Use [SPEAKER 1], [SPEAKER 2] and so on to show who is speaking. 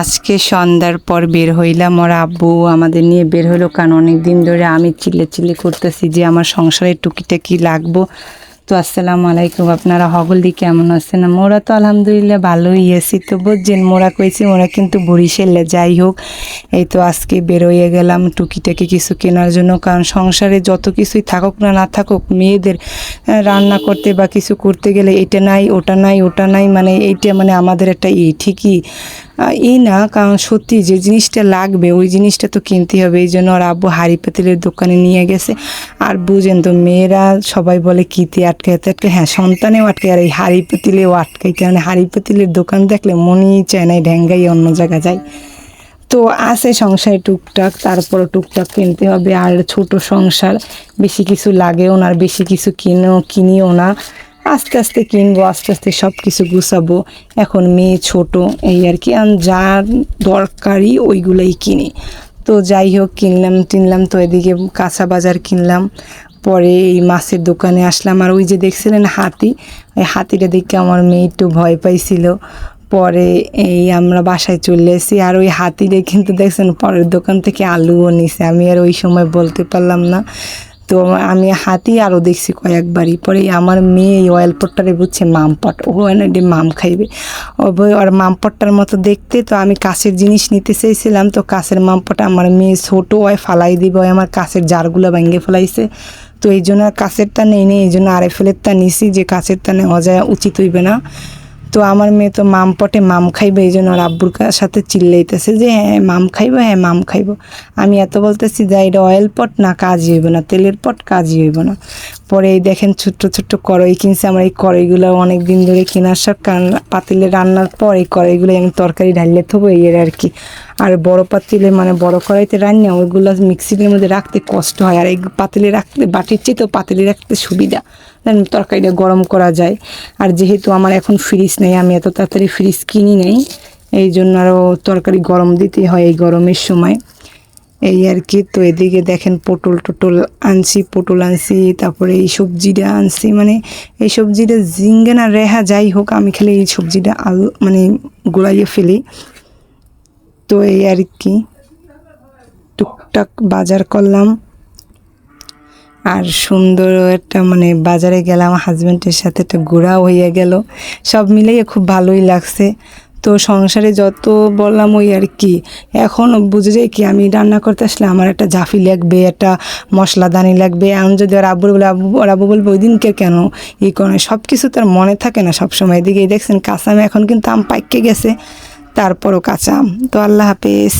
[SPEAKER 1] আজকে সন্ধ্যার পর বের হইলাম। ওর আব্বু আমাদের নিয়ে বের হইল কারণ অনেক দিন ধরে আমি চিল্লে চিল্লে করতেছি যে আমার সংসারে টুকিটাকি লাগবো। তো আসসালামু আলাইকুম, আপনারা হগলদি কেমন আছেন? মোরা তো আলহামদুলিল্লাহ ভালোই আছি। তো বুঝছেন, মোরা কইছি মোরা কিন্তু বরিশালে যাই হোক। এই তো আজকে বেরোইয়ে গেলাম টুকিটাকি কিছু কেনার জন্য। কারণ সংসারে যত কিছুই থাকুক না না থাকুক, মেয়েদের রান্না করতে বা কিছু করতে গেলে এটা নাই, ওটা নাই ওটা নাই মানে এইটা মানে আমাদের একটা ই, ঠিকই। এই না, কারণ সত্যি যে জিনিসটা লাগবে, ওই জিনিসটা তো কিনতে হবে। এই জন্য ওর আব্বু হাড়ি পাতিলের দোকানে নিয়ে গেছে। আর বুঝেন তো, মেয়েরা সবাই বলে কিতে আটকে আটকে হ্যাঁ সন্তানেও আটকে আর এই হাড়ি পাতিলেও আটকাই কারণ হাড়ি পাতিলের দোকান দেখলে মনেই চায় না, এই ঢ্যাঙ্গাই অন্য জায়গা যায়। তো আছে সংসারে টুকটাক তারপর টুকটাক কিনতে হবে। আর ছোট সংসার, বেশি কিছু লাগেও না, আর বেশি কিছু কিনেও কিনিও না। আস্তে আস্তে কিনবো, আস্তে আস্তে সব কিছু গুছাবো। এখন মেয়ে ছোট, এই আর কি। আর যা দরকারি ওইগুলোই কিনি। তো যাই হোক, কিনলাম, টিনলাম, তো এদিকে কাঁচা বাজার কিনলাম। পরে এই মাছের দোকানে আসলাম। আর ওই যে দেখছিলেন হাতি? ওই হাতিটা দেখে আমার মেয়ে একটু ভয় পাইছিল। পরে এই আমরা বাসায় চলে এসেছি। আর ওই হাতিটা কিন্তু দেখছেন, পরের দোকান থেকে আলুও নিছে। আমি আর ওই সময় বলতে পারলাম না। তো আমি হাতি আরও দেখছি কয়েকবারই। পরে আমার মেয়ে এই অয়েল পট্টারে বুঝছে মামপট ও এনে মাম খাইবে। ওর মামপট্টার মতো দেখতে, তো আমি কাছের জিনিস নিতে চেয়েছিলাম তো কাছের মামপট আমার মেয়ে ছোটো হয়, ফালাই দিবে আমার কাছের জারগুলো ভেঙে ফেলাইছে। তো এই জন্য আর নেই নেই, এই জন্য আরে ফেলেরটা নিছি, যে কাছেরটা নেওয়া যায় উচিত হইবে না। তো আমার মেয়ে তো মাম পটে মাম খাইবে, এই জন্য ওর আব্বুর সাথে চিল্লাইতেছে যে হ্যাঁ মাম খাইবো হ্যাঁ মাম খাইবো। আমি এত বলতেছি যে, এটা অয়েল পট না, কাজই হইব না, তেলের পট কাজই হইব না। পরে এই দেখেন ছোট্ট ছোট্ট কড়াই কিনছে। আমার এই কড়াইগুলো অনেক দিন ধরে কেনার সব। পাতিলে রান্নার পর এই কড়াইগুলো আমি তরকারি ঢাললে থবো এই আর কি। আর বড় পাতিলে মানে বড় কড়াইতে রান্না ওইগুলো মিক্সির মধ্যে রাখতে কষ্ট হয়। আর এই পাতিলে রাখতে, বাটির চেয়ে তো পাতিলে রাখতে সুবিধা। তরকারিটা গরম করা যায়। আর যেহেতু আমার এখন ফ্রিজ নেই, আমি এত তাড়াতাড়ি ফ্রিজ কিনি নেই, এই জন্য আরও তরকারি গরম দিতে হয় এই গরমের সময়। এই আর কি। তো এদিকে দেখেন পটল টটল আনছি, পটল আনছি, তারপরে এই সবজিটা আনছি। মানে এই সবজিটা জিঙ্গে না রেহা যাই হোক, আমি খেলে এই সবজিটা আলু মানে গোড়াইয়ে ফেলি। তো এই আর কি। টুকটাক বাজার করলাম। আর সুন্দর একটা মানে বাজারে গেলাম। হাজব্যান্ডের সাথে একটা ঘোরাও হয়ে গেল। সব মিলিয়ে খুব ভালোই লাগছে। তো সংসারে যত বললাম ওই আর কি। এখন বুঝে যায় কি, আমি রান্না করতে আসলে আমার একটা জাফি লাগবে, একটা মশলাদানি লাগবে। এমন যদি আর আব্বুর বলে, আব্বু আর আব্বু বলবে ওই দিনকে কেন? ই করে সব কিছু তার মনে থাকে না সব সময় এদিকে দেখছেন কাঁচা আম এখন কিন্তু আম পাইকে গেছে, তারপরও কাঁচা আম। তো আল্লাহ হাফেজ।